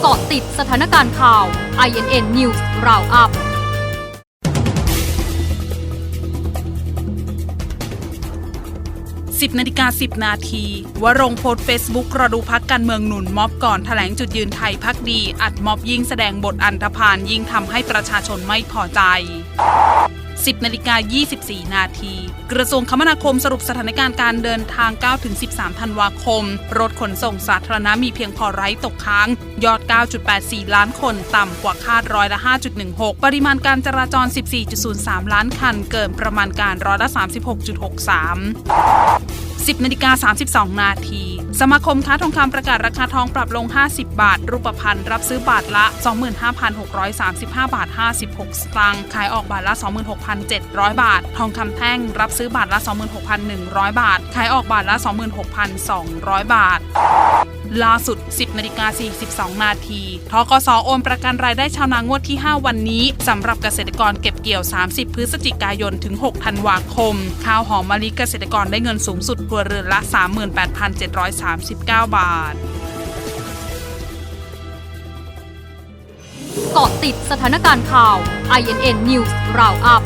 เกาะติดสถานการณ์ข่าว INN News Roundup 10นาฬิกา10นาทีวรงโพสเฟซบุ๊กรอดูพักการเมืองหนุนม็อบก่อนแถลงจุดยืนไทยพักดี อัดม็อบยิ่งแสดงบทอันธพาลยิ่งทำให้ประชาชนไม่พอใจ 10นาฬิกา24 นาที กระทรวงคมนาคมสรุปสถานการณ์การเดินทาง 9-13 ธันวาคม รถขนส่งสาธารณะมีเพียงพอไร้ตกค้าง ยอด 9.84 ล้านคน ต่ำกว่าคาดร้อยละ 5.16 ปริมาณการจราจร 14.03 ล้านคัน เกินประมาณการร้อยละ 36.63 10นาฬิกา32 นาที สมาคมค้าทองคำประกาศราคาทองปรับลง 50 บาท รูปพรรณรับซื้อบาทละ 25,635 บาท 56 สตางค์ ขายออกบาทละ 26,700 บาท ทองคำแท่งรับซื้อบาทละ 26,100 บาท ขายออกบาทละ 26,200 บาทล่าสุด 10นาฬิกา42 นาทีทกสโอนประกันรายได้ชาวนางวดที่ 5 วันนี้สำหรับเกษตรกรเก็บเกี่ยว 30 พฤศจิกายนถึง 6 ธันวาคม ข้าวหอมมะลิเกษตรกรได้เงินสูงสุดครัวเรือนละ 38,739 บาท เกาะติดสถานการณ์ข่าว INN News Roundup